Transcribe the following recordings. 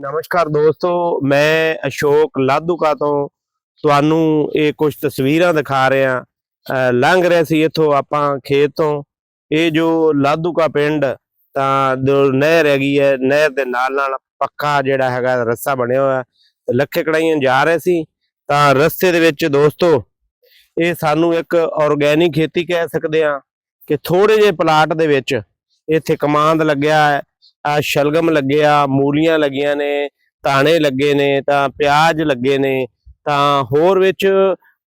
ਨਮਸਕਾਰ ਦੋਸਤੋ, ਮੈਂ ਅਸ਼ੋਕ ਲਾਧੂਕਾ ਤੋਂ ਤੁਹਾਨੂੰ ਇਹ ਕੁਝ ਤਸਵੀਰਾਂ ਦਿਖਾ ਰਿਹਾ। ਅਹ ਲੰਘ ਰਿਹਾ ਸੀ ਇੱਥੋਂ ਆਪਾਂ ਖੇਤ ਤੋਂ। ਇਹ ਜੋ ਲਾਧੂਕਾ ਪਿੰਡ, ਤਾਂ ਜੋ ਨਹਿਰ ਹੈਗੀ ਹੈ, ਨਹਿਰ ਦੇ ਨਾਲ ਨਾਲ ਪੱਕਾ ਜਿਹੜਾ ਹੈਗਾ ਰੱਸਾ ਬਣਿਆ ਹੋਇਆ। ਲੱਖੇ ਕੜਾਈਆਂ ਜਾ ਰਹੇ ਸੀ। ਤਾਂ ਰਸਤੇ ਦੇ ਵਿੱਚ ਦੋਸਤੋ, ਇਹ ਸਾਨੂੰ ਇੱਕ ਆਰਗੈਨਿਕ ਖੇਤੀ ਕਹਿ ਸਕਦੇ ਆ ਕਿ ਥੋੜੇ ਜਿਹੇ ਪਲਾਟ ਦੇ ਵਿੱਚ ਇੱਥੇ ਕਮਾਂਦ ਲੱਗਿਆ ਹੈ। ਆ ਸ਼ਲਗਮ ਲੱਗਿਆ ਮੂਲੀਆਂ ਲੱਗੀਆਂ ਨੇ ਤਾਣੇ ਲੱਗੇ ਨੇ, ਤਾਂ ਪਿਆਜ਼ ਲੱਗੇ ਨੇ, ਤਾਂ ਹੋਰ ਵਿੱਚ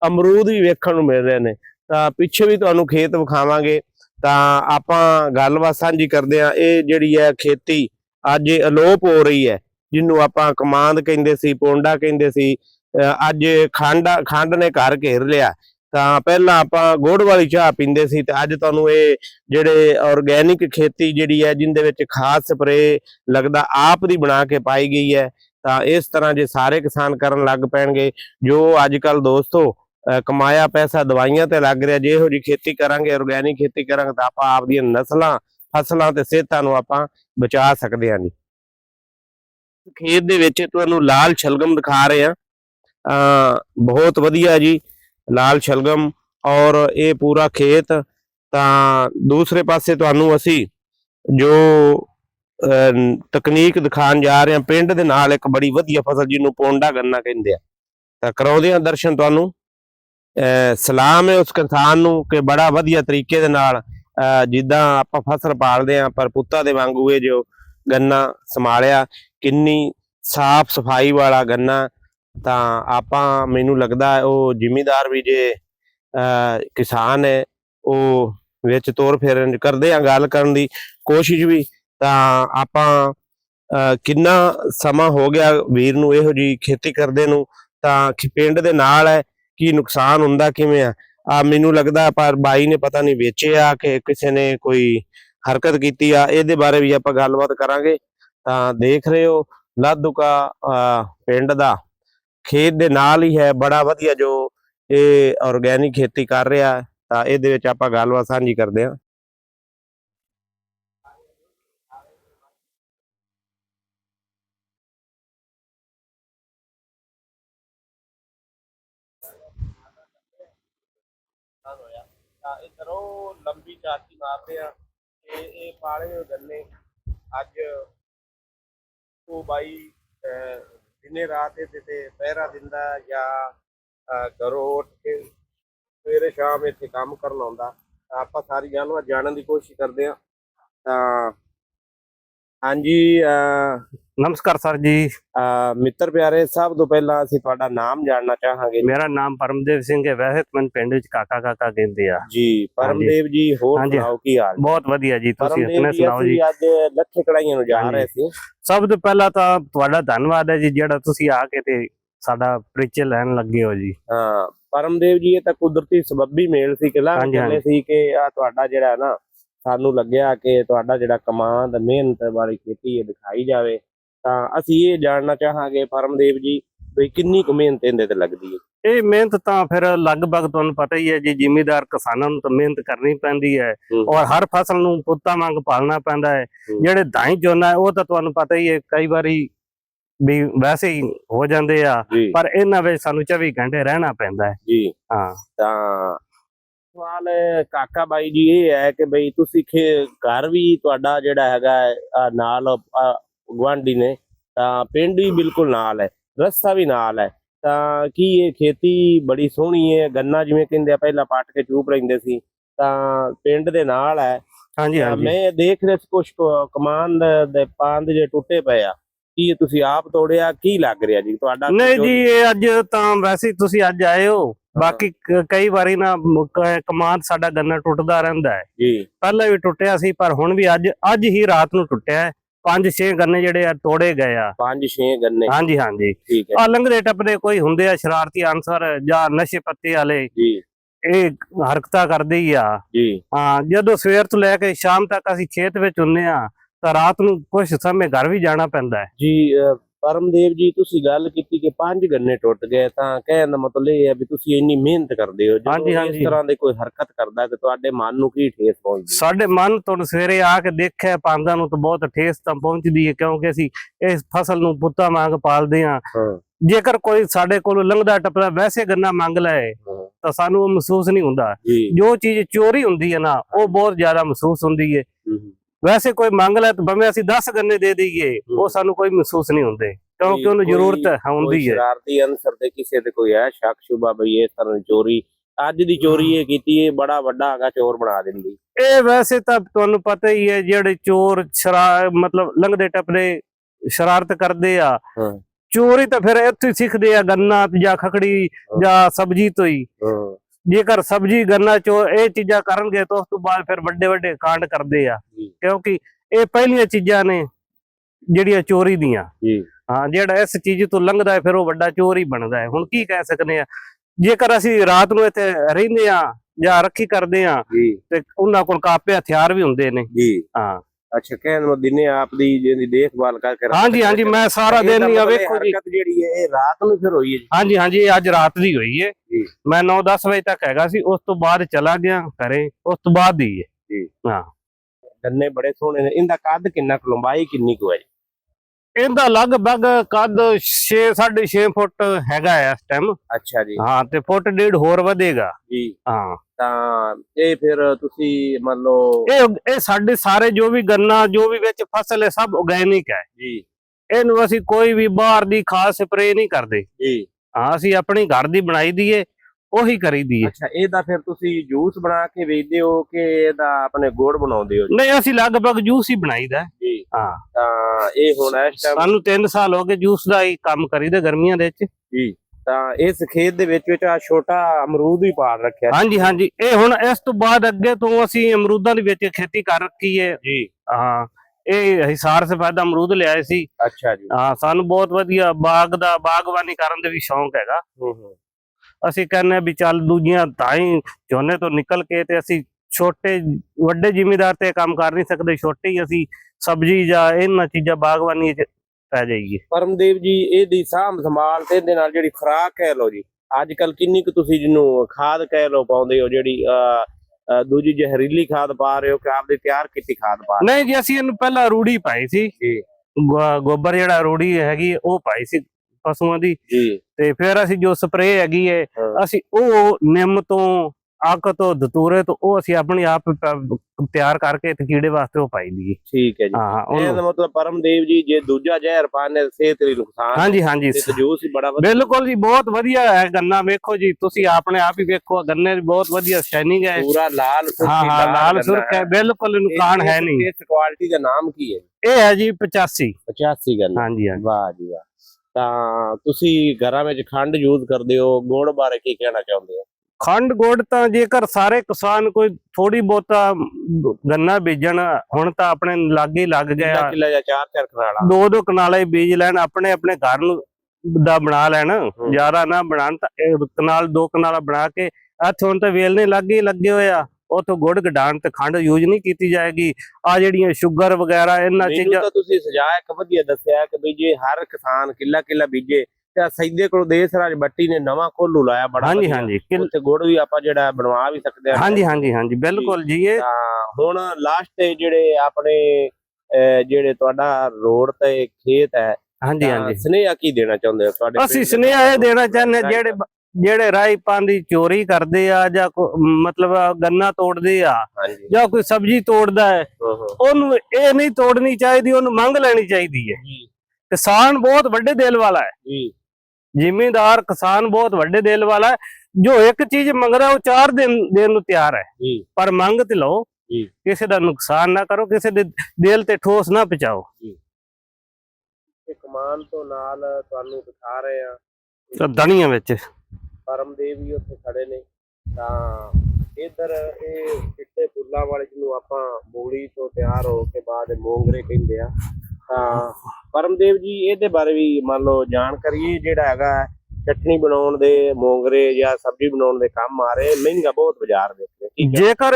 ਅਮਰੂਦ ਵੀ ਵੇਖਣ ਨੂੰ ਮਿਲ ਰਹੇ ਨੇ। ਤਾਂ ਪਿੱਛੇ ਵੀ ਤੁਹਾਨੂੰ ਖੇਤ ਵਿਖਾਵਾਂਗੇ। ਤਾਂ ਆਪਾਂ ਗੱਲਬਾਤ ਸਾਂਝੀ ਕਰਦੇ ਆ ਇਹ ਜਿਹੜੀ ਹੈ ਖੇਤੀ ਅੱਜ ਅਲੋਪ ਹੋ ਰਹੀ ਹੈ, ਜਿਹਨੂੰ ਆਪਾਂ ਕਮਾਂਦ ਕਹਿੰਦੇ ਸੀ, ਪੋਂਡਾ ਕਹਿੰਦੇ ਸੀ, ਅਹ ਅੱਜ ਖੰਡ ਖੰਡ ਨੇ ਘਰ ਘੇਰ ਲਿਆ। ਤਾਂ ਪਹਿਲਾਂ ਆਪਾਂ ਗੁੜ ਵਾਲੀ ਚਾਹ ਪੀਂਦੇ ਸੀ ਤੇ ਅੱਜ ਤੁਹਾਨੂੰ ਇਹ ਜਿਹੜੇ ਆਰਗੈਨਿਕ ਖੇਤੀ ਜਿਹੜੀ ਹੈ, ਜਿੰਦੇ ਵਿੱਚ ਖਾਸ ਸਪਰੇ ਲੱਗਦਾ, ਆਪ ਦੀ ਬਣਾ ਕੇ ਪਾਈ ਗਈ ਹੈ, ਤਾਂ ਇਸ ਤਰ੍ਹਾਂ ਜੇ ਸਾਰੇ ਕਿਸਾਨ ਕਰਨ ਲੱਗ ਪੈਣਗੇ, ਜੋ ਅੱਜ ਕੱਲ ਦੋਸਤੋ ਕਮਾਇਆ ਪੈਸਾ ਦਵਾਈਆਂ ਤੇ ਲੱਗ ਰਿਹਾ, ਜੇ ਇਹੋ ਜੀ ਖੇਤੀ ਕਰਾਂਗੇ ਆਰਗੈਨਿਕ ਖੇਤੀ ਕਰਾਂਗੇ, ਤਾਂ ਆਪਾਂ ਆਪ ਦੀਆਂ ਨਸਲਾਂ, ਫਸਲਾਂ ਤੇ ਸਿਹਤਾਂ ਨੂੰ ਆਪਾਂ ਬਚਾ ਸਕਦੇ ਹਾਂ ਜੀ। ਖੇਤ ਦੇ ਵਿੱਚ ਤੁਹਾਨੂੰ ਲਾਲ ਛਲਗਮ ਦਿਖਾ ਰਹੇ ਆ ਅ ਬਹੁਤ ਵਧੀਆ ਜੀ। ਲਾਲ ਸ਼ਲਗਮ ਔਰ ਇਹ ਪੂਰਾ ਖੇਤ ਤਾਂ ਦੂਸਰੇ ਪਾਸੇ ਤੁਹਾਨੂੰ ਅਸੀਂ ਜੋ ਅਹ, ਤਕਨੀਕ ਦਿਖਾਉਣ ਜਾ ਰਹੇ ਹਾਂ ਪਿੰਡ ਦੇ ਨਾਲ ਇੱਕ ਬੜੀ ਵਧੀਆ ਫਸਲ ਜਿਹਨੂੰ ਪੋਂਡਾ ਗੰਨਾ ਕਹਿੰਦੇ ਆ। ਤਾਂ ਕਰਾਉਂਦੇ ਹਾਂ ਦਰਸ਼ਨ ਤੁਹਾਨੂੰ। ਅਹ, ਸਲਾਮ ਹੈ ਉਸ ਕਿਸਾਨ ਨੂੰ ਕਿ ਬੜਾ ਵਧੀਆ ਤਰੀਕੇ ਦੇ ਨਾਲ ਅਹ, ਜਿੱਦਾਂ ਆਪਾਂ ਫਸਲ ਪਾਲਦੇ ਆ ਪਰ ਪੁੱਤਾਂ ਦੇ ਵਾਂਗੂ ਇਹ ਜੋ ਗੰਨਾ ਸੰਭਾਲਿਆ ਕਿੰਨੀ ਸਾਫ਼ ਸਫ਼ਾਈ ਵਾਲਾ ਗੰਨਾ ਤਾਂ ਆਪਾਂ ਮੈਨੂੰ ਲੱਗਦਾ ਉਹ ਜ਼ਿਮੀਦਾਰ ਵੀ ਜੇ ਅਹ, ਕਿਸਾਨ ਹੈ ਉਹ ਵਿੱਚ ਤੋਰ ਫੇਰਨ ਕਰਦੇ ਆ ਗੱਲ ਕਰਨ ਦੀ ਕੋਸ਼ਿਸ਼ ਵੀ। ਤਾਂ ਆਪਾਂ ਕਿੰਨਾ ਸਮਾਂ ਹੋ ਗਿਆ ਵੀਰ ਨੂੰ ਇਹੋ ਜੀ ਖੇਤੀ ਕਰਦੇ ਨੂੰ ਤਾਂ ਪਿੰਡ ਦੇ ਨਾਲ ਹੈ ਕੀ ਨੁਕਸਾਨ ਹੁੰਦਾ ਕਿਵੇਂ ਆ? ਆ ਮੈਨੂੰ ਲੱਗਦਾ ਪਰ ਬਾਈ ਨੇ ਪਤਾ ਨਹੀਂ ਵੇਚਿਆ ਕਿ ਕਿਸੇ ਨੇ ਕੋਈ ਹਰਕਤ ਕੀਤੀ ਆ ਇਹਦੇ ਬਾਰੇ ਵੀ ਆਪਾਂ ਗੱਲਬਾਤ ਕਰਾਂਗੇ। ਤਾਂ ਦੇਖ ਰਹੇ ਹੋ ਲਾਧੂਕਾ ਅਹ, ਪਿੰਡ ਦਾ ਖੇਤ ਦੇ ਨਾਲ ਹੀ ਹੈ, ਬੜਾ ਵਧੀਆ ਜੋ ਇਹ ਆਰਗੈਨਿਕ ਖੇਤੀ ਕਰ ਰਿਹਾ ਤਾਂ ਇਹਦੇ ਵਿੱਚ ਆਪਾਂ ਗੱਲਬਾਤ ਸਾਂਝੀ ਕਰਦੇ ਹਾਂ। ਹੋਇਆ ਤਾਂ ਲੰਬੀ ਚਾਚੀ ਮਾਰਦੇ ਆ ਇਹ ਇਹ ਪਾਲੇ ਹੋਏ ਗੰਨੇ ਅੱਜ ਉਹ ਬਾਈ ਦਿਨੇ ਰਾਤ ਇਹਦੇ ਤੇ ਪਹਿਰਾ ਦਿੰਦਾ ਜਾਂ ਘਰੋਂ ਉੱਠ ਕੇ ਸਵੇਰੇ ਸ਼ਾਮ ਇੱਥੇ ਕੰਮ ਕਰਨ ਆਉਂਦਾ, ਤਾਂ ਆਪਾਂ ਸਾਰੀ ਗੱਲਬਾਤ ਜਾਣਨ ਦੀ ਕੋਸ਼ਿਸ਼ ਕਰਦੇ ਆ ਤਾਂ ਹਾਂਜੀ ਅਹ, ਨਮਸਕਾਰ ਸਰ ਜੀ। ਅਹ, ਮਿੱਤਰ ਪਿਆਰੇ ਸਭ ਤੋਂ ਪਹਿਲਾਂ ਅਸੀਂ ਤੁਹਾਡਾ ਨਾਮ ਜਾਣਨਾ ਚਾਹਾਂਗੇ ਮੇਰਾ ਨਾਮ ਪਰਮਦੇਵ ਸਿੰਘ ਹੈ। ਵੈਸੇ ਤਾਂ ਮੈਨੂੰ ਪਿੰਡ ਵਿੱਚ ਕਾਕਾ ਕਾਕਾ ਕਹਿੰਦੇ ਆ। ਜੀ ਪਰਮਦੇਵ ਜੀ ਹੋਰ ਹਾਂਜੀ। ਸੁਣਾਓ ਕੀ ਹਾਲ? ਬਹੁਤ ਵਧੀਆ ਜੀ ਤੁਸੀਂ ਪਰਮਦੇਵ ਆਪਣੇ ਜੀ ਸੁਣਾਓ ਜੀ। ਅਸੀਂ ਅੱਜ ਲੱਖੇ ਕੜਾਈਆਂ ਨੂੰ ਜਾ ਹਾਂਜੀ। ਰਹੇ ਸੀ। ਸਭ ਤੋਂ ਪਹਿਲਾਂ ਤਾਂ ਤੁਹਾਡਾ ਧੰਨਵਾਦ ਹੈ ਜੀ ਜਿਹੜਾ ਤੁਸੀਂ ਆ ਕੇ ਤੇ ਸਾਡਾ ਪਰਿਚੈ ਲੈਣ ਲੱਗੇ ਹੋ ਜੀ। ਹਾਂ ਪਰਮਦੇਵ ਜੀ ਇਹ ਤਾਂ ਕੁਦਰਤੀ ਸਬੱਬੀ ਮੇਲ ਸੀ ਕਿ ਹਾਂਜੀ, ਸੀ ਕਿ ਆ ਤੁਹਾਡਾ ਜਿਹੜਾ ਨਾ ਸਾਨੂੰ ਲੱਗਿਆ ਕਿ ਤੁਹਾਡਾ ਜਿਹੜਾ ਕਮਾਂਡ ਮਿਹਨਤ ਵਾਲੀ ਖੇਤੀ ਇਹ ਦਿਖਾਈ ਜਾਵੇ ਤਾਂ ਅਸੀਂ ਇਹ ਜਾਣਨਾ ਚਾਹਾਂਗੇ ਪਰਮਦੇਵ ਜੀ ਵੀ ਕਿੰਨੀ ਕੁ ਮਿਹਨਤ ਇਹਦੇ ਤੇ ਲੱਗਦੀ ਹੈ। ਇਹ ਮਿਹਨਤ ਤਾਂ ਫਿਰ ਲਗਭਗ ਤੁਹਾਨੂੰ ਪਤਾ ਹੀ ਹੈ ਜੀ ਜ਼ਿਮੀਦਾਰ ਕਿਸਾਨਾਂ ਨੂੰ ਤਾਂ ਮਿਹਨਤ ਕਰਨੀ ਪੈਂਦੀ ਹੈ। ਔਰ ਹਰ ਫਸਲ ਨੂੰ ਪੁੱਤਾਂ ਵਾਂਗ ਪਾਲਣਾ ਪੈਂਦਾ ਹੈ। ਜਿਹੜੇ ਦਾਈ ਹੈ ਉਹ ਤਾਂ ਤੁਹਾਨੂੰ ਪਤਾ ਹੀ ਹੈ ਕਈ ਵਾਰੀ ਵੀ ਵੈਸੇ ਹੀ ਹੋ ਜਾਂਦੇ ਆ ਪਰ ਇਹਨਾਂ ਵਿੱਚ ਸਾਨੂੰ 24 ਘੰਟੇ ਰਹਿਣਾ ਪੈਂਦਾ ਹੈ। ਜੀ। ਹਾਂ। ਤਾਂ ਸਵਾਲ ਕਾਕਾ ਬਾਈ ਜੀ ਇਹ ਹੈ ਕਿ ਬਈ ਤੁਸੀਂ ਘਰ ਵੀ ਤੁਹਾਡਾ ਜਿਹੜਾ ਹੈਗਾ ਨਾਲ ਗਵਾਂਢੀ ਨੇ ਤਾਂ ਪਿੰਡ ਵੀ ਬਿਲਕੁਲ ਨਾਲ ਹੈ ਰਸਤਾ ਵੀ ਨਾਲ ਹੈ। ਤਾਂ ਕੀ ਇਹ ਖੇਤੀ ਬੜੀ ਸੋਹਣੀ ਹੈ ਗੰਨਾ ਜਿਵੇਂ ਕਹਿੰਦੇ ਆ ਪਹਿਲਾਂ ਪੱਟ ਕੇ ਚੂਪ ਲੈਂਦੇ ਸੀ ਤਾਂ ਪਿੰਡ ਦੇ ਨਾਲ ਹੈ। ਹਾਂਜੀ ਹਾਂਜੀ। ਮੈਂ ਦੇਖ ਰਿਹਾ ਸੀ ਕੁਝ ਕਮਾਨ ਦੇ ਪਾਂਦ ਜੇ ਟੁੱਟੇ ਪਏ ਆ। ਕੀ ਤੁਸੀਂ ਆਪ ਤੋੜਿਆ ਕੀ ਲੱਗ ਰਿਹਾ ਜੀ? ਤੁਹਾਡਾ ਨਹੀਂ ਜੋ- ਇਹ ਅੱਜ ਤਾਂ ਵੈਸੇ ਤੁਸੀਂ ਅੱਜ ਆਏ ਹੋ। ਬਾਕੀ ਕਈ ਵਾਰੀ ਨਾ ਕਮਾਦ ਸਾਡਾ ਗੰਨਾ ਟੁੱਟਦਾ ਰਹਿੰਦਾ ਹੈ। ਜੀ। ਪਹਿਲਾਂ ਵੀ ਟੁੱਟਿਆ ਸੀ ਪਰ ਹੁਣ ਵੀ ਅੱਜ ਅੱਜ ਹੀ ਰਾਤ ਨੂੰ ਟੁੱਟਿਆ ਹੈ। ਪੰਜ ਛੇ ਗੰਨੇ ਜਿਹੜੇ ਆ ਤੋੜੇ ਗਏ ਆ। ਪੰਜ ਛੇ ਗੰਨੇ। ਹਾਂਜੀ ਹਾਂਜੀ। ਠੀਕ ਹੈ ਆ ਲੰਗੜੇ ਟੱਪਦੇ ਕੋਈ ਹੁੰਦੇ ਆ ਸ਼ਰਾਰਤੀ ਅਨਸਰ ਜਾਂ ਨਸ਼ੇ ਪੱਤੇ ਵਾਲੇ ਜੀ। ਇਹ ਹਰਕਤਾਂ ਕਰਦੇ ਹੀ ਆ। ਜੀ। ਹਾਂ ਜਦੋਂ ਸਵੇਰ ਤੋਂ ਲੈ ਕੇ ਸ਼ਾਮ ਤੱਕ ਅਸੀਂ ਖੇਤ ਵਿੱਚ ਹੁੰਨੇ ਆ ਤਾਂ ਰਾਤ ਨੂੰ ਕੁਝ ਸਮੇਂ ਘਰ ਵੀ ਜਾਣਾ ਪੈਂਦਾ ਹੈ। ਜੀ ਪਰਮਦੇਵ ਜੀ ਤੁਸੀਂ ਗੱਲ ਕੀਤੀ ਕਿ ਪੰਜ ਗੰਨੇ ਟੁੱਟ ਗਏ ਤਾਂ ਕਹਿਣ ਦਾ ਮਤਲਬ ਇਹ ਹੈ ਵੀ ਤੁਸੀਂ ਇੰਨੀ ਮਿਹਨਤ ਕਰਦੇ ਹੋ ਜਦੋਂ ਇਸ। ਤਰ੍ਹਾਂ ਦੇ ਕੋਈ ਹਰਕਤ ਕਰਦਾ ਕਿ ਤੁਹਾਡੇ ਮਨ ਨੂੰ ਕੀ ਠੇਸ ਪਹੁੰਚਦੀ? ਸਾਡੇ ਮਨ ਤੋਂ ਸਵੇਰੇ ਆ ਕੇ ਦੇਖਿਆ ਪਾਂਦਾ ਨੂੰ ਤਾਂ ਬਹੁਤ ਠੇਸ ਤਾਂ ਪਹੁੰਚਦੀ ਹੈ ਕਿਉਂਕਿ ਅਸੀਂ ਇਸ ਫਸਲ ਨੂੰ ਪੁੱਤਾਂ ਵਾਂਗ ਪਾਲਦੇ ਹਾਂ। ਜੇਕਰ ਕੋਈ ਸਾਡੇ ਕੋਲ ਲੰਘਦਾ ਟੱਪਦਾ ਵੈਸੇ ਗੰਨਾ ਮੰਗ ਲਏ ਤਾਂ ਸਾਨੂੰ ਉਹ ਮਹਿਸੂਸ ਨਹੀਂ ਹੁੰਦਾ। ਜੀ। ਚੀਜ਼ ਚੋਰੀ ਹੁੰਦੀ ਹੈ ਨਾ ਉਹ ਬਹੁਤ ਜ਼ਿਆਦਾ ਮਹਿਸੂਸ ਹੁੰਦੀ ਹੈ। ਵੈਸੇ ਕੋਈ ਮੰਗ ਲੈ ਤਾਂ ਭਾਵੇਂ ਅਸੀਂ 10 ਗੰਨੇ ਦੇ ਦਈਏ ਉਹ ਸਾਨੂੰ ਕੋਈ ਮਹਿਸੂਸ ਨਹੀਂ ਹੁੰਦੇ ਕਿਉਂਕਿ ਉਹਨੂੰ ਜ਼ਰੂਰਤ ਹੁੰਦੀ ਹੈ। ਸ਼ਰਾਰਤੀ ਅਨਸਰ ਤੇ ਕਿਸੇ ਤੇ ਕੋਈ ਹੈ ਸ਼ੱਕ ਸ਼ੁਬਾ ਬਈ ਇਸ ਤਰ੍ਹਾਂ ਦੀ ਚੋਰੀ ਅੱਜ ਦੀ ਚੋਰੀ ਇਹ ਕੀਤੀ ਇਹ ਬੜਾ ਵੱਡਾ ਹੈਗਾ ਚੋਰ ਬਣਾ ਦਿੰਦੀ। ਇਹ ਵੈਸੇ ਤਾਂ ਤੁਹਾਨੂੰ ਪਤਾ ਹੀ ਹੈ ਜਿਹੜੇ ਚੋਰ ਸ਼ਰਾ ਮਤਲਬ ਲੰਘਦੇ ਟੱਪਦੇ ਸ਼ਰਾਰਤ ਕਰਦੇ ਆ। ਚੋਰੀ ਤਾਂ ਫਿਰ ਇੱਥੇ ਸਿੱਖਦੇ ਆ ਗੰਨਾ ਜਾਂ ਖਖੜੀ ਜਾਂ ਸਬਜ਼ੀ ਤੋਂ ਹਾਂ। ਜੇਕਰ ਸਬਜ਼ੀ ਗੰਨਾ ਚੋ ਇਹ ਚੀਜ਼ਾਂ ਕਰਨਗੇ ਤਾਂ ਉਸ ਤੋਂ ਬਾਅਦ ਫਿਰ ਵੱਡੇ ਵੱਡੇ ਕਾਂਡ ਕਰਦੇ ਆ। ਕਿਉਂਕਿ ਇਹ ਪਹਿਲੀਆਂ ਚੀਜ਼ਾਂ ਨੇ ਜਿਹੜੀਆਂ ਚੋਰੀ ਦੀਆਂ। ਹਾਂ ਜਿਹੜਾ ਇਸ ਚੀਜ਼ ਤੋਂ ਲੰਘਦਾ ਹੈ ਫਿਰ ਉਹ ਵੱਡਾ ਚੋਰ ਹੀ ਬਣਦਾ ਹੈ। ਹੁਣ ਕੀ ਕਹਿ ਸਕਦੇ ਆ ਜੇਕਰ ਅਸੀਂ ਰਾਤ ਨੂੰ ਇੱਥੇ ਰਹਿੰਦੇ ਆ ਜਾਂ ਰੱਖੀ ਕਰਦੇ ਆ ਤੇ ਉਹਨਾਂ ਕੋਲ ਕਾਪੇ ਹਥਿਆਰ ਵੀ ਹੁੰਦੇ ਨੇ। ਹਾਂ। ਅੱਛਾ ਕਹਿਣ ਨੂੰ ਦਿਨੇ ਆਪ ਦੀ ਜਿਹਦੀ ਦੇਖਭਾਲ ਕਰਕੇ ਹਾਂਜੀ ਹਾਂਜੀ ਮੈਂ ਸਾਰਾ ਦਿਨ ਹੀ ਆ ਵੇਖੋ ਜੀ। ਹਰਕਤ ਜਿਹੜੀ ਹੈ ਇਹ ਰਾਤ ਨੂੰ ਫਿਰ ਹੋਈ ਹੈ ਜੀ। ਹਾਂਜੀ ਹਾਂਜੀ ਅੱਜ ਰਾਤ ਦੀ ਹੋਈ ਜੀ। ਮੈਂ 9-10 ਵਜੇ ਤੱਕ ਹੈਗਾ ਸੀ ਉਸ ਤੋਂ ਬਾਅਦ ਚਲਾ ਗਿਆ ਘਰੇ ਉਸ ਤੋਂ ਬਾਅਦ ਹੀ। ਏ ਜੀ। ਹਾਂ। ਗੰਨੇ ਬੜੇ ਸੋਹਣੇ ਨੇ। ਇਹਦਾ ਕੱਦ ਕਿੰਨਾ ਕੁ ਲੰਬਾਈ ਕਿੰਨੀ ਕੁ ਹੈ ਜੀ? ਇਹਦਾ ਲਗਭਗ ਕੱਦ 6 6.5 ਫੁੱਟ ਹੈਗਾ ਇਸ ਟਾਈਮ ਅੱਛਾ ਜੀ। ਹਾਂ ਤੇ ਫੁੱਟ ਡੇਢ ਹੋਰ ਵਧੇਗਾ। ਜੀ। ਹਾਂ। ਤਾਂ ਇਹ ਫਿਰ ਤੁਸੀਂ ਮੰਨ ਲਓ ਇਹ ਇਹ ਸਾਡੇ ਸਾਰੇ ਜੋ ਵੀ ਗੰਨਾ ਜੋ ਵੀ ਵਿੱਚ ਫਸਲ ਹੈ ਸਭ ਆਰਗੈਨਿਕ ਹੈ। ਜੀ। ਇਹਨੂੰ ਅਸੀਂ ਕੋਈ ਵੀ ਬਾਹਰ ਦੀ ਖਾਦ ਸਪਰੇ ਨਹੀਂ ਕਰਦੇ। ਜੀ। ਹਾਂ ਅਸੀਂ ਆਪਣੀ ਘਰ ਦੀ ਬਣਾਈ ਦੀ ਏ। ਉਹੀ ਕਰੀ ਦੀ ਅੱਛਾ ਇਹਦਾ ਫਿਰ ਤੁਸੀਂ ਜੂਸ ਬਣਾ ਕੇ ਵੇਚਦੇ ਹੋ ਕਿ ਇਹਦਾ ਆਪਣੇ ਗੁੜ ਬਣਾਉਂਦੇ ਹੋ ਨਹੀਂ ਅਸੀਂ ਲਗਭਗ ਜੂਸ ਹੀ ਬਣਾਈਦਾ ਹੈ। ਜੀ। ਹਾਂ। ਤਾਂ ਇਹ ਹੁਣ ਇਸ ਟਾਈਮ ਸਾਨੂੰ 3 ਸਾਲ ਹੋ ਗਏ ਜੂਸ ਦਾ ਹੀ ਕੰਮ ਕਰੀਦਾ ਗਰਮੀਆਂ ਦੇ ਵਿੱਚ। ਜੀ। ਤਾਂ ਇਸ ਖੇਤ ਦੇ ਵਿੱਚ ਵਿੱਚ ਆ ਛੋਟਾ ਅਮਰੂਦ ਵੀ ਪਾਲ ਰੱਖਿਆ। ਹਾਂਜੀ ਹਾਂਜੀ। ਇਹ ਹੁਣ ਇਸ ਤੋਂ ਬਾਅਦ ਅੱਗੇ ਤੋਂ ਅਸੀਂ ਅਮਰੂਦਾਂ ਦੀ ਵਿੱਚ ਖੇਤੀ ਕਰ ਰੱਖੀ ਹੈ। ਜੀ। ਹਾਂ। ਇਹ ਹਿਸਾਰ ਸਫੈਦਾ ਅਮਰੂਦ ਲਿਆਏ ਸੀ। ਅੱਛਾ ਜੀ। ਹਾਂ ਸਾਨੂੰ ਬਹੁਤ ਵਧੀਆ ਬਾਗ ਦਾ ਬਾਗਬਾਨੀ ਕਰਨ ਦੇ ਵੀ ਸ਼ੌਂਕ ਹੈਗਾ। ਹੂੰ ਹੂੰ। ਅਸੀਂ ਕਹਿੰਦੇ ਹਾਂ ਵੀ ਚੱਲ ਦੂਜੀਆਂ ਤਾਂ ਹੀ ਝੋਨੇ ਤੋਂ ਨਿਕਲ ਕੇ ਤੇ ਅਸੀਂ ਛੋਟੇ ਵੱਡੇ ਜ਼ਿਮੀਦਾਰ ਤੇ ਕੰਮ ਕਰ ਨਹੀਂ ਸਕਦੇ ਛੋਟੇ ਹੀ ਅਸੀਂ ਸਬਜ਼ੀ ਜਾਂ ਇਹਨਾਂ ਚੀਜ਼ਾਂ ਬਾਗਬਾਨੀ ਚ ਪੈ ਜਾਈਏ। ਪਰਮਦੇਵ ਜੀ ਇਹਦੀ ਸਾਂਭ ਸੰਭਾਲ ਤੇ ਇਹਦੇ ਨਾਲ ਜਿਹੜੀ ਖੁਰਾਕ ਕਹਿ ਲਓ ਜੀ ਅੱਜ ਕੱਲ ਕਿੰਨੀ ਕੁ ਤੁਸੀਂ ਜਿਹਨੂੰ ਖਾਦ ਕਹਿ ਲਓ ਪਾਉਂਦੇ ਹੋ ਜਿਹੜੀ ਦੂਜੀ ਜ਼ਹਿਰੀਲੀ ਖਾਦ ਪਾ ਰਹੇ ਹੋ ਕਿ ਆਪਦੇ ਤਿਆਰ ਕੀਤੀ ਖਾਦ ਪਾ ਨਹੀਂ ਜੀ ਅਸੀਂ ਇਹਨੂੰ ਪਹਿਲਾਂ ਰੂੜੀ ਪਾਈ ਸੀ। ਜੀ। ਗੋਬਰ ਜਿਹੜਾ ਰੂੜੀ ਹੈਗੀ ਉਹ ਪਾਈ ਸੀ। ਪਸ਼ੂਆਂ ਦੀ। ਜੀ। ਤੇ ਫਿਰ ਅਸੀਂ ਜੋ ਸਪਰੇਅ ਹੈਗੀ ਹੈ ਹਾਂ। ਅਸੀਂ ਉਹ ਨਿੰਮ ਤੋਂ ਅੱਕ ਤੋਂ ਦਤੂਰੇ ਤੋਂ ਉਹ ਅਸੀਂ ਆਪਣੀ ਆਪ ਤਿਆਰ ਕਰਕੇ ਤੇ ਕੀੜੇ ਵਾਸਤੇ ਉਹ ਪਾਈ ਦੀ ਠੀਕ ਹੈ ਜੀ। ਹਾਂ ਇਹਦਾ ਮਤਲਬ ਪਰਮਦੇਵ ਜੀ ਜੇ ਦੂਜਾ ਜ਼ਹਿਰ ਪਾਣੇ ਸਿਹਤ ਲਈ ਨੁਕਸਾਨ। ਹਾਂਜੀ ਹਾਂਜੀ। ਤੇ ਤਜੂਸ ਹੀ ਬੜਾ ਵਧੀਆ। ਬਿਲਕੁਲ ਜੀ ਬਹੁਤ ਵਧੀਆ ਹੈ ਗੰਨਾ ਵੇਖੋ ਜੀ ਤੁਸੀਂ ਆਪਣੇ ਆਪ ਹੀ ਵੇਖੋ ਗੰਨੇ ਦੀ ਬਹੁਤ ਵਧੀਆ ਸ਼ਾਈਨਿੰਗ ਹੈ। ਪੂਰਾ ਲਾਲ ਹਾਂ ਹਾਂ ਲਾਲ ਸੁਰਖ ਹੈ ਬਿਲਕੁਲ ਨੁਕਸਾਨ ਹੈ ਨਹੀਂ। ਇਸ ਕੁਆਲਿਟੀ ਦਾ ਨਾਮ ਕੀ ਹੈ? ਇਹ ਹੈ ਜੀ 85 85 ਗੰਨਾ। ਹਾਂਜੀ ਹਾਂਜੀ। ਵਾਹ ਜੀ ਵਾਹ। ਤਾਂ ਤੁਸੀਂ ਘਰਾਂ ਵਿੱਚ ਖੰਡ ਯੂਜ਼ ਕਰਦੇ ਹੋ ਗੁੜ ਬਾਰੇ ਕੀ ਕਹਿਣਾ ਚਾਹੁੰਦੇ ਹੋ? ਖੰਡ ਗੁੜ ਤਾਂ ਜੇਕਰ ਸਾਰੇ ਕਿਸਾਨ ਕੋਈ ਥੋੜੀ ਬਹੁਤਾ ਗੰਨਾ ਬੀਜਣ ਹੁਣ ਤਾਂ ਆਪਣੇ ਲਾਗੇ ਲੱਗ ਗਿਆ। ਕਿੱਲਾ ਜਾਂ ਚਾਰ ਚਾਰ ਕਨਾਲਾ ਦੋ ਦੋ ਕਨਾਲਾਂ ਹੀ ਬੀਜ ਲੈਣ ਆਪਣੇ ਆਪਣੇ ਘਰ ਨੂੰ ਦਾ ਬਣਾ ਲੈਣ ਜ਼ਿਆਦਾ ਨਾ ਬਣਾਣ ਤਾਂ ਇਹ ਕਨਾਲ ਦੋ ਕਨਾਲਾ ਬਣਾ ਕੇ ਇੱਥੇ ਹੁਣ ਤਾਂ ਵੇਲਨੇ ਲੱਗੇ ਲੱਗੇ ਹੋਏ ਆ। ਉਥੋਂ ਗੁੜ ਗਡਾਣ ਤੇ ਖੰਡ ਯੂਜ਼ ਨਹੀਂ ਕੀਤੀ ਜਾਏਗੀ। ਆ ਜਿਹੜੀਆਂ ਸ਼ੂਗਰ ਵਗੈਰਾ ਇਹਨਾਂ ਚੀਜ਼ਾਂ ਤਾਂ ਤੁਸੀਂ ਸਜਾਇਆ ਇੱਕ ਵਧੀਆ ਦੱਸਿਆ ਕਿ ਵੀ ਜੇ ਹਰ ਕਿਸਾਨ ਕਿੱਲਾ ਕਿੱਲਾ ਬੀਜੇ ਤੇ ਸੈਦੇ ਕੋਲ ਦੇਸ ਰਾਜ ਬੱਟੀ ਨੇ ਨਵਾਂ ਕੋਲੂ ਲਾਇਆ ਬੜਾ ਹਾਂਜੀ। ਹਾਂਜੀ ਉੱਥੇ ਗੁੜ ਵੀ ਆਪਾਂ ਜਿਹੜਾ ਬਣਵਾ ਵੀ ਸਕਦੇ ਹਾਂ। ਹਾਂਜੀ ਹਾਂਜੀ ਹਾਂਜੀ ਬਿਲਕੁਲ ਜੀ ਇਹ ਹੁਣ ਲਾਸਟ ਤੇ ਜਿਹੜੇ ਆਪਣੇ ਜਿਹੜੇ ਤੁਹਾਡਾ ਰੋਡ ਤੇ ਖੇਤ ਹੈ ਹਾਂਜੀ ਹਾਂਜੀ। ਸੁਨੇਹਾ ਕੀ ਦੇਣਾ ਚਾਹੁੰਦੇ ਹੋ ਤੁਹਾਡੇ ਅਸੀਂ ਸੁਨੇਹਾ ਇਹ ਦੇਣਾ ਚਾਹੁੰਦੇ ਜਿਹੜੇ ਜਿਹੜੇ ਰਾਈਪਾਂ ਦੀ ਚੋਰੀ ਕਰਦੇ ਆ ਜਾਂ ਮਤਲਬ ਗੰਨਾ ਤੋੜਦੇ ਆ ਜਾਂ ਕੋਈ ਸਬਜ਼ੀ ਤੋੜਦਾ ਹੈ। ਉਹਨੂੰ ਇਹ ਨਹੀਂ ਤੋੜਨੀ ਚਾਹੀਦੀ ਉਹਨੂੰ ਮੰਗ ਲੈਣੀ ਚਾਹੀਦੀ ਹੈ। ਕਿਸਾਨ ਬਹੁਤ ਵੱਡੇ ਦਿਲ ਵਾਲਾ ਹੈ। ਜ਼ਿਮੀਂਦਾਰ ਕਿਸਾਨ ਬਹੁਤ ਵੱਡੇ ਦਿਲ ਵਾਲਾ ਹੈ। ਜੋ ਇੱਕ ਚੀਜ਼ ਮੰਗਦਾ ਉਹ ਚਾਰ ਦਿਨ ਦੇਣ ਨੂੰ ਤਿਆਰ ਹੈ। ਪਰ ਮੰਗ ਤੇ ਲਓ। ਕਿਸੇ ਦਾ ਨੁਕਸਾਨ ਨਾ ਕਰੋ ਕਿਸੇ ਦੇ ਦਿਲ ਤੇ ਠੋਸ ਨਾ ਪਹੁੰਚਾਓ। ਇਹ ਕਮਾਨ ਤੋਂ ਨਾਲ ਤੁਹਾਨੂੰ ਦਿਖਾ ਰਹੇ ਆ ਤਾਂ ਦਣੀਆਂ ਪਰਮਦੇਵ ਵੀ ਉੱਥੇ ਖੜੇ ਨੇ। ਤਾਂ ਇਧਰ ਇਹ ਚਿੱਟੇ ਫੁੱਲਾਂ ਵਾਲੇ ਜਿਹਨੂੰ ਆਪਾਂ ਮੂਲੀ ਤੋਂ ਤਿਆਰ ਹੋ ਕੇ ਬਾਅਦ ਮੋਂਗਰੇ ਕਹਿੰਦੇ ਆ ਤਾਂ ਪਰਮਦੇਵ ਜੀ ਇਹਦੇ ਬਾਰੇ ਵੀ ਮੰਨ ਲਓ ਜਾਣਕਾਰੀ ਜਿਹੜਾ ਹੈਗਾ ਚਟਨੀ ਬਣਾਉਣ ਦੇ ਮੋਂਗਰੇ ਜਾਂ ਸਬਜ਼ੀ ਬਣਾਉਣ ਦੇ ਕੰਮ ਆ ਰਹੇ ਮਹਿੰਗਾ ਬਹੁਤ ਬਾਜ਼ਾਰ ਦੇ ਵਿੱਚ ਹੈ। ਜੇਕਰ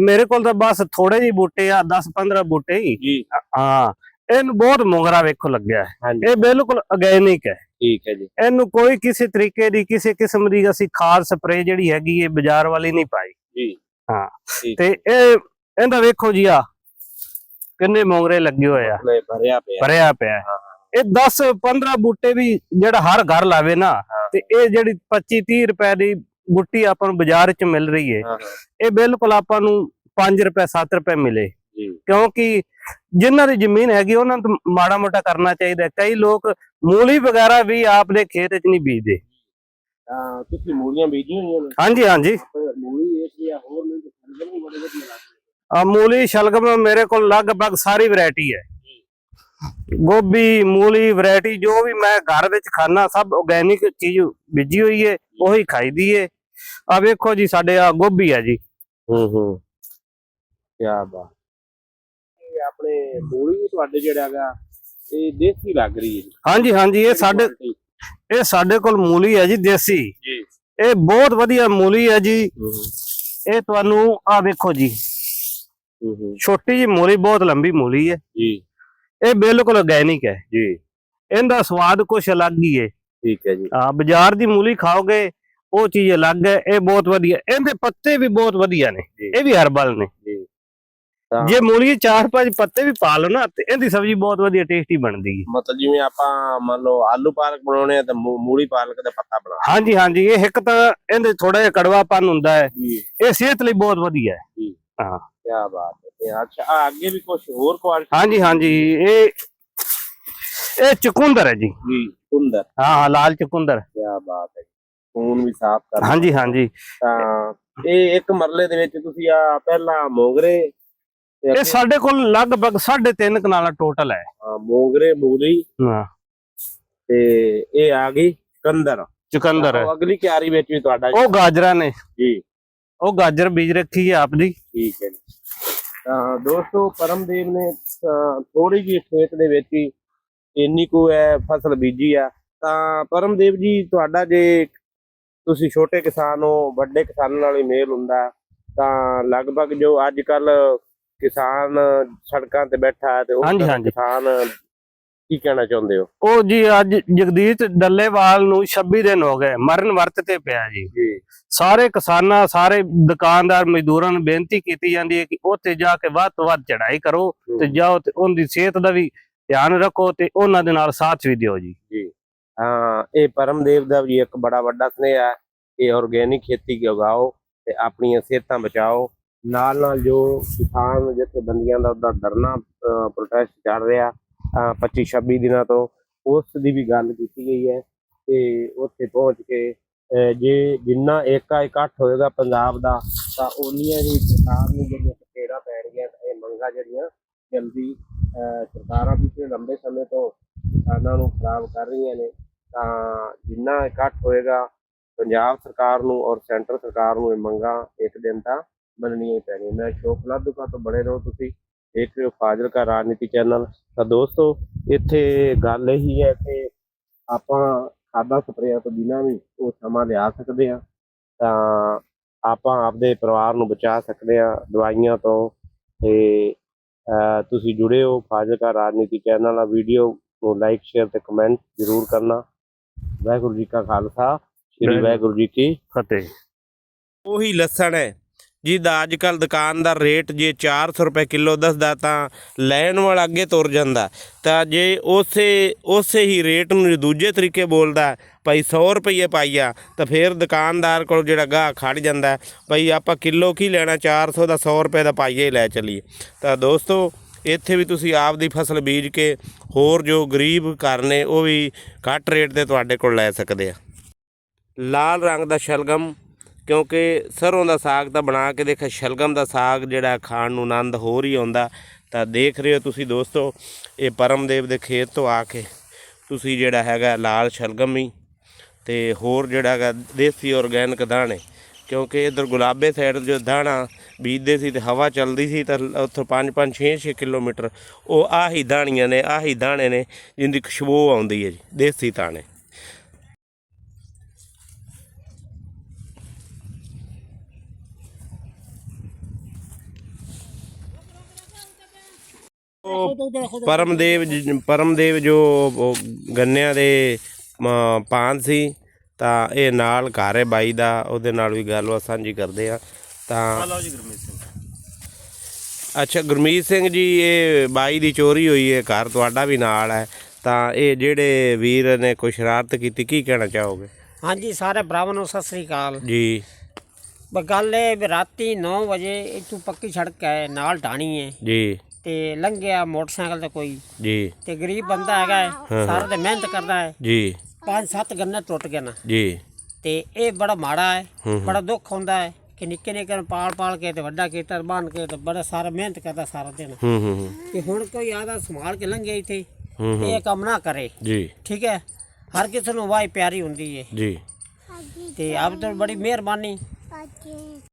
ਮੇਰੇ ਕੋਲ ਤਾਂ ਬਸ ਥੋੜੇ ਜਿਹੇ ਬੂਟੇ ਆ 10 15 ਬੂਟੇ ਹੀ। ਜੀ। ਹਾਂ। ਇਹਨੂੰ ਬਹੁਤ ਮੋਗਰਾ ਵੇਖੋ ਲੱਗਿਆ ਹੈ। ਇਹ ਬਿਲਕੁਲ ਆਰਗੈਨਿਕ ਹੈ। ਠੀਕ ਹੈ ਜੀ। ਇਹਨੂੰ ਕੋਈ ਕਿਸੇ ਤਰੀਕੇ ਦੀ ਕਿਸੇ ਕਿਸਮ ਦੀ ਅਸੀਂ ਖਾਦ ਸਪਰੇ ਜਿਹੜੀ ਹੈਗੀ ਇਹ ਬਾਜ਼ਾਰ ਵਾਲੀ ਨਹੀਂ ਪਾਈ। ਜੀ। ਹਾਂ। ਤੇ ਇਹ ਇਹਦਾ ਵੇਖੋ ਜੀ ਆ ਕਿੰਨੇ ਮੋਗਰੇ ਲੱਗੇ ਹੋਏ ਆ। ਭਰਿਆ ਪਿਆ। ਭਰਿਆ ਪਿਆ ਇਹ 10 15 ਬੂਟੇ ਵੀ ਜਿਹੜਾ ਹਰ ਘਰ ਲਾਵੇ ਨਾ। ਤੇ ਇਹ ਜਿਹੜੀ 25 30 ਰੁਪਏ ਦੀ ਬੂਟੀ ਆਪਾਂ ਨੂੰ ਬਾਜ਼ਾਰ 'ਚ ਮਿਲ ਰਹੀ ਹੈ। ਹਾਂ ਇਹ ਬਿਲਕੁਲ ਆਪਾਂ ਨੂੰ 5 ਰੁਪਏ 7 ਰੁਪਏ ਮਿਲੇ। ਕਿਉਂਕਿ ਜਿਨ੍ਹਾਂ ਦੀ ਜ਼ਮੀਨ ਹੈਗੀ ਉਹਨਾਂ ਨੂੰ ਮਾੜਾ ਮੋਟਾ ਕਰਨਾ ਚਾਹੀਦਾ। ਕਈ ਲੋਕ ਮੂਲੀ ਵਗੈਰਾ ਵੀ ਆਪਦੇ ਖੇਤ 'ਚ ਨਹੀਂ ਬੀਜਦੇ। ਤਾਂ ਤੁਸੀਂ ਮੂਲੀਆਂ ਬੀਜੀਆਂ ਹੋਈਆਂ ਨੇ? ਹਾਂਜੀ ਹਾਂਜੀ। ਤੇ ਮੂਲੀ ਇਸ ਲਈ ਹੋਰ ਨਹੀਂ ਤੇ ਸੰਗਲ ਵੀ ਬੜੇ ਵਧੀਆ ਲੱਗਦੇ ਆ ਮੂਲੀ ਸ਼ਲਗਮ ਮੇਰੇ ਕੋਲ ਲਗਭਗ ਸਾਰੀ ਵੈਰਾਈਟੀ ਹੈ। ਗੋਭੀ ਮੂਲੀ ਵੈਰਾਈਟੀ ਜੋ ਵੀ ਮੈਂ ਘਰ ਵਿੱਚ ਖਾਣਾ ਸਭ ਆਰਗੈਨਿਕ ਚੀਜ਼ ਬੀਜੀ ਹੋਈ ਹੈ ਉਹੀ ਖਾਈਦੀ ਹੈ। ਆ ਵੇਖੋ ਜੀ ਸਾਡੇ ਆ ਗੋਭੀ ਆ ਜੀ। ਹੂੰ ਹੂੰ। ਕੀ ਬਾਤ। ਆਪਣੇ ਮੂਲੀ ਵੀ ਤੁਹਾਡੇ ਜਿਹੜਾ ਹੈਗਾ ਇਹ ਦੇਸੀ ਲੱਗ ਰਹੀ ਹੈ ਜੀ। ਹਾਂਜੀ ਹਾਂਜੀ ਇਹ ਸਾਡੇ ਇਹ ਸਾਡੇ ਕੋਲ ਮੂਲੀ ਹੈ ਜੀ ਦੇਸੀ। ਜੀ। ਇਹ ਬਹੁਤ ਵਧੀਆ ਮੂਲੀ ਹੈ ਜੀ। ਇਹ ਤੁਹਾਨੂੰ ਆ ਵੇਖੋ ਜੀ। ਹੂੰ ਹੂੰ। ਛੋਟੀ ਜੀ ਮੂਲੀ ਬਹੁਤ ਲੰਬੀ ਮੂਲੀ ਹੈ। ਜੀ। ਇਹ ਬਿਲਕੁਲ ਆਰਗੈਨਿਕ ਹੈ। ਜੀ। ਇਹਦਾ ਸਵਾਦ ਕੁਛ ਅਲੱਗ ਹੀ ਹੈ। ਠੀਕ ਹੈ ਜੀ। ਆ ਬਾਜ਼ਾਰ ਦੀ ਮੂਲੀ ਖਾਓਗੇ ਉਹ ਚੀਜ਼ ਅਲੱਗ ਹੈ ਇਹ ਬਹੁਤ ਵਧੀਆ। ਇਹਦੇ ਪੱਤੇ ਵੀ ਬਹੁਤ ਵਧੀਆ ਨੇ। ਜੀ। ਇਹ ਵੀ ਹਰਬਲ ਨੇ। ਜੀ। ਤਾਂ ਜੇ ਮੂਲੀ ਚਾਰ ਪੰਜ ਪੱਤੇ ਵੀ ਪਾ ਲਓ ਨਾ ਤੇ ਇਹਦੀ ਸਬਜ਼ੀ ਬਹੁਤ ਵਧੀਆ ਟੇਸਟੀ ਬਣਦੀ ਹੈ। ਮਤਲਬ ਜਿਵੇਂ ਆਪਾਂ ਮੰਨ ਲਓ ਆਲੂ ਪਾਲਕ ਬਣਾਉਣੇ ਆ ਤਾਂ ਮੂਲੀ ਪਾਲਕ ਦਾ ਪੱਤਾ ਬਣਾ ਹਾਂਜੀ ਹਾਂਜੀ ਇਹ ਇੱਕ ਤਾਂ ਇਹਦੇ ਥੋੜਾ ਜਿਹਾ ਕੜਵਾਪਨ ਹੁੰਦਾ ਹੈ। ਇਹ ਸਿਹਤ ਲਈ ਬਹੁਤ ਵਧੀਆ ਹੈ। ਕੀ ਬਾਤ ਹੈ ਅੱਛਾ ਅੱਗੇ ਵੀ ਕੁਝ ਹੋਰ ਕੁਆਲਿਟੀ ਹਾਂਜੀ ਹਾਂਜੀ ਇਹ ਇਹ ਚਕੁੰਦਰ ਹੈ ਜੀ। ਜੀ ਹਾਂ ਹਾਂ ਲਾਲ ਚਕੁੰਦਰ। ਕੀ ਬਾਤ ਹੈ ਖੂਨ ਵੀ ਸਾਫ਼ ਕਰ ਹਾਂਜੀ ਹਾਂਜੀ। ਤਾਂ ਇਹ ਇੱਕ ਮਰਲੇ ਦੇ ਵਿੱਚ ਤੁਸੀਂ ਆ ਪਹਿਲਾਂ ਮੋਗਰੇ ਇਹ ਸਾਡੇ ਕੋਲ ਲਗਭਗ 3.5 ਕਨਾਲਾ ਟੋਟਲ ਹੈ। ਹਾਂ, ਮੋਗਰੇ ਮੂਲੀ ਹਾਂ। ਤੇ ਇਹ ਆ ਗਈ ਕੰਦਰ ਚੁਕੰਦਰ ਹੈ। ਅਗਲੀ ਕਿਆਰੀ ਵਿੱਚ ਵੀ ਤੁਹਾਡਾ ਉਹ ਗਾਜਰਾਂ ਨੇ। ਜੀ। ਉਹ ਗਾਜਰ ਬੀਜ ਰੱਖੀ ਹੈ ਆਪਦੀ ਠੀਕ ਹੈ ਜੀ। ਤਾਂ ਦੋਸਤੋ ਪਰਮਦੇਵ ਨੇ ਥੋੜੀ ਜਿਹੀ ਖੇਤ ਦੇ ਵਿੱਚ ਹੀ ਇੰਨੀ ਕੁ ਹੈ ਫਸਲ ਬੀਜੀ ਆ। ਤਾਂ ਪਰਮਦੇਵ ਜੀ ਤੁਹਾਡਾ ਜੇ ਤੁਸੀਂ ਛੋਟੇ ਕਿਸਾਨ ਹੋ ਵੱਡੇ ਕਿਸਾਨਾਂ ਨਾਲ ਹੀ ਮੇਲ ਹੁੰਦਾ ਤਾਂ ਲਗਭਗ ਜੋ ਅੱਜ ਕੱਲ ਕਿਸਾਨ ਸੜਕਾਂ ਤੇ ਬੈਠਾ ਹੈ ਤੇ ਉਹ ਹਾਂਜੀ, ਹਾਂਜੀ। ਕਿਸਾਨ ਕੀ ਕਹਿਣਾ ਚਾਹੁੰਦੇ ਹੋ? ਉਹ ਜੀ ਅੱਜ ਜਗਦੀਸ਼ ਡੱਲੇਵਾਲ ਨੂੰ 26 ਦਿਨ ਹੋ ਗਏ ਮਰਨ ਵਰਤ ਤੇ ਪਿਆ ਜੀ। ਜੀ। ਸਾਰੇ ਕਿਸਾਨਾਂ ਸਾਰੇ ਦੁਕਾਨਦਾਰ ਮਜ਼ਦੂਰਾਂ ਨੂੰ ਬੇਨਤੀ ਕੀਤੀ ਜਾਂਦੀ ਹੈ ਕਿ ਉੱਥੇ ਜਾ ਕੇ ਵੱਧ ਤੋਂ ਵੱਧ ਚੜ੍ਹਾਈ ਕਰੋ ਤੇ ਜਾਓ ਤੇ ਉਹਦੀ ਸਿਹਤ ਦਾ ਵੀ ਧਿਆਨ ਰੱਖੋ ਤੇ ਉਹਨਾਂ ਦੇ ਨਾਲ ਸਾਥ ਵੀ ਦਿਓ ਜੀ। ਹਾਂ ਇਹ ਪਰਮਦੇਵ ਦਾ ਵੀ ਇੱਕ ਬੜਾ ਵੱਡਾ ਸੁਨੇਹਾ ਹੈ। ਇਹ ਆਰਗੇਨਿਕ ਖੇਤੀ ਉਗਾਓ ਤੇ ਆਪਣੀਆਂ ਸਿਹਤਾਂ ਬਚਾਓ। ਨਾਲ ਨਾਲ ਜੋ ਕਿਸਾਨ ਜਥੇਬੰਦੀਆਂ ਦਾ ਉਹਦਾ ਧਰਨਾ ਪ੍ਰੋਟੈਸਟ ਚੱਲ ਰਿਹਾ 25 26 ਦਿਨਾਂ ਤੋਂ, ਉਸ ਦੀ ਵੀ ਗੱਲ ਕੀਤੀ ਗਈ ਹੈ ਤੇ ਉੱਥੇ ਪਹੁੰਚ ਕੇ ਜੇ ਜਿੰਨਾ ਏਕਾ ਇਕੱਠ ਹੋਏਗਾ ਪੰਜਾਬ ਦਾ, ਤਾਂ ਉਨੀਆਂ ਹੀ ਸਰਕਾਰ ਨੂੰ ਜਿਹੜੀਆਂ ਸਪੇੜਾ ਪੈਣਗੀਆਂ ਤਾਂ ਇਹ ਮੰਗਾਂ ਜਿਹੜੀਆਂ ਜਲਦੀ ਸਰਕਾਰਾਂ ਪਿਛਲੇ ਲੰਬੇ ਸਮੇਂ ਤੋਂ ਕਿਸਾਨਾਂ ਨੂੰ ਖਰਾਬ ਕਰ ਰਹੀਆਂ ਨੇ, ਤਾਂ ਜਿੰਨਾ ਇਕੱਠ ਹੋਏਗਾ, ਪੰਜਾਬ ਸਰਕਾਰ ਨੂੰ ਔਰ ਸੈਂਟਰ ਸਰਕਾਰ ਨੂੰ ਇਹ ਮੰਗਾਂ ਇੱਕ ਦਿਨ ਤਾਂ ਮੰਨਣੀਆਂ ਹੀ ਪੈਣੀਆਂ। ਮੈਂ ਅਸ਼ੋਕ ਲਾਧੂਕਾ ਤੋਂ ਬੜੇ ਰਹੋ ਤੁਸੀਂ ਹੋ ਫਾਜ਼ਿਲਕਾ ਰਾਜਨੀਤੀ ਚੈਨਲ ਤਾਂ ਦੋਸਤੋ ਇੱਥੇ ਗੱਲ ਇਹੀ ਹੈ ਕਿ ਆਪਾਂ ਖਾਦਾਂ ਸਪਰੇਆਂ ਤੋਂ ਬਿਨਾਂ ਵੀ ਉਹ ਸਮਾਂ ਲਿਆ ਸਕਦੇ ਆ ਤਾਂ ਆਪਾਂ ਆਪਦੇ ਪਰਿਵਾਰ ਨੂੰ ਬਚਾ ਸਕਦੇ ਆ ਦਵਾਈਆਂ ਤੋਂ। ਤੇ ਤੁਸੀਂ ਜੁੜੇ ਹੋ ਫਾਜ਼ਿਲਕਾ ਰਾਜਨੀਤੀ ਚੈਨਲ ਨਾਲ ਵੀਡੀਓ ਨੂੰ ਲਾਈਕ ਸ਼ੇਅਰ ਤੇ ਕਮੈਂਟ ਜ਼ਰੂਰ ਕਰਨਾ। ਵਾਹਿਗੁਰੂ ਜੀ ਕਾ ਖਾਲਸਾ ਸ੍ਰੀ ਵਾਹਿਗੁਰੂ ਜੀ ਕੀ ਫਤਿਹ। ਉਹੀ ਲਸਣ ਹੈ। ਜਿਹਦਾ ਅੱਜ ਕੱਲ ਦੁਕਾਨਦਾਰ ਰੇਟ ਜੇ 400 ਰੁਪਏ ਕਿਲੋ ਦੱਸਦਾ ਤਾਂ ਲੈਣ ਵਾਲਾ ਅੱਗੇ ਤੁਰ ਜਾਂਦਾ। ਤਾਂ ਜੇ ਉਸੇ ਉਸੇ ਹੀ ਰੇਟ ਨੂੰ ਦੂਜੇ ਤਰੀਕੇ ਬੋਲਦਾ, ਭਾਈ 100 ਰੁਪਏ ਪਾਈਆ, ਤਾਂ ਫਿਰ ਦੁਕਾਨਦਾਰ ਕੋਲ ਜਿਹੜਾ ਗਾਹ ਖੜ ਜਾਂਦਾ, ਭਾਈ ਆਪਾਂ ਕਿਲੋ ਕੀ ਲੈਣਾ 400 ਦਾ 100 ਰੁਪਏ ਦਾ ਪਾਈਆ ਹੀ ਲੈ ਚੱਲੀਏ। ਤਾਂ ਦੋਸਤੋ, ਇੱਥੇ ਵੀ ਤੁਸੀਂ ਆਪ ਦੀ ਫਸਲ ਬੀਜ ਕੇ ਹੋਰ ਜੋ ਗਰੀਬ ਘਰ ਨੇ, ਉਹ ਵੀ ਘੱਟ ਰੇਟ ਤੇ ਤੁਹਾਡੇ ਕੋਲ ਲੈ ਸਕਦੇ ਆ। ਲਾਲ ਰੰਗ ਦਾ ਸ਼ਲਗਮ ਕਿਉਂਕਿ ਸਰੋਂ ਦਾ ਸਾਗ ਤਾਂ ਬਣਾ ਕੇ ਦੇਖਿਆ, ਸ਼ਲਗਮ ਦਾ ਸਾਗ ਜਿਹੜਾ ਖਾਣ ਨੂੰ ਆਨੰਦ ਹੋਰ ਹੀ ਆਉਂਦਾ। ਤਾਂ ਦੇਖ ਰਹੇ ਹੋ ਤੁਸੀਂ ਦੋਸਤੋ, ਇਹ ਪਰਮਦੇਵ ਦੇ ਖੇਤ ਤੋਂ ਆ ਕੇ ਤੁਸੀਂ ਜਿਹੜਾ ਹੈਗਾ ਲਾਲ ਸ਼ਲਗਮ ਹੀ ਤੇ ਹੋਰ ਜਿਹੜਾ ਹੈਗਾ ਦੇਸੀ ਆਰਗੈਨਿਕ ਦਾਣੇ। ਕਿਉਂਕਿ ਇਧਰ ਗੁਲਾਬੇ ਸਾਈਡ ਜੋ ਦਾਣਾ ਬੀਜਦੇ ਸੀ ਤੇ ਹਵਾ ਚੱਲਦੀ ਸੀ ਤਾਂ ਉੱਥੋਂ 5 5 6 6 ਕਿਲੋਮੀਟਰ ਉਹ ਆਹੀ ਦਾਣੀਆਂ ਨੇ, ਆਹੀ ਦਾਣੇ ਨੇ ਜਿੰਦੀ ਖੁਸ਼ਬੂ ਆਉਂਦੀ ਹੈ ਜੀ, ਦੇਸੀ ਦਾਣੇ। ਪਰਮਦੇਵ ਜੀ- ਪਰਮਦੇਵ ਜੋ ਉਹ ਗੰਨਿਆਂ ਦੇ ਪਾਨ ਸੀ ਤਾਂ ਇਹ ਨਾਲ ਘਰ ਹੈ ਬਾਈ ਦਾ ਉਹਦੇ ਨਾਲ ਵੀ ਗੱਲਬਾਤ ਸਾਂਝੀ ਕਰਦੇ ਆ ਤਾਂ ਲਓ ਜੀ ਗੁਰਮੀਤ ਸਿੰਘ। ਅੱਛਾ ਗੁਰਮੀਤ ਸਿੰਘ ਜੀ ਇਹ ਬਾਈ ਦੀ ਚੋਰੀ ਹੋਈ ਹੈ ਘਰ ਤੁਹਾਡਾ ਵੀ ਨਾਲ ਹੈ ਤਾਂ ਇਹ ਜਿਹੜੇ ਵੀਰ ਨੇ ਕੋਈ ਸ਼ਰਾਰਤ ਕੀਤੀ ਕੀ ਕਹਿਣਾ ਚਾਹੋਗੇ? ਹਾਂਜੀ ਸਾਰੇ ਭਰਾਵਾਂ ਨੂੰ ਸਤਿ ਸ੍ਰੀ ਅਕਾਲ। ਜੀ। ਬ ਗੱਲ ਇਹ ਵੀ ਰਾਤੀ 9 ਵਜੇ ਇੱਥੋਂ ਪੱਕੀ ਸੜਕ ਹੈ ਨਾਲ ਢਾਣੀ ਹੈ। ਜੀ। ਤੇ ਲੰਘਿਆ ਮੋਟਰਸਾਈਕਲ ਤੇ ਕੋਈ। ਜੀ। ਤੇ ਗਰੀਬ ਬੰਦਾ ਹੈਗਾ ਹੈ ਸਾਰਾ ਤੇ ਮਿਹਨਤ ਕਰਦਾ ਹੈ। ਜੀ। ਪੰਜ ਸੱਤ ਗੰਨੇ ਟੁੱਟ ਗਏ ਨਾ। ਜੀ। ਤੇ ਇਹ ਬੜਾ ਮਾੜਾ ਹੈ ਬੜਾ ਦੁੱਖ ਹੁੰਦਾ ਹੈ ਕਿ ਨਿੱਕੇ ਨਿੱਕੇ ਨੂੰ ਪਾਲ ਪਾਲ ਕੇ ਤੇ ਵੱਡਾ ਕੀਤਾ ਬਣ ਕੇ ਤੇ ਬੜਾ ਸਾਰਾ ਮਿਹਨਤ ਕਰਦਾ ਸਾਰਾ ਦਿਨ। ਹੂੰ ਹੂੰ ਤੇ ਹੁਣ ਕੋਈ ਆਦਾ ਸੰਭਾਲ ਕੇ ਲੰਘੇ ਇੱਥੇ ਇਹ ਕੰਮ ਨਾ ਕਰੇ। ਜੀ। ਠੀਕ ਹੈ ਹਰ ਕਿਸੇ ਨੂੰ ਵਾਈ ਪਿਆਰੀ ਹੁੰਦੀ ਹੈ ਜੀ। ਤੇ ਆਪ ਤੋਂ ਬੜੀ ਮਿਹਰਬਾਨੀ।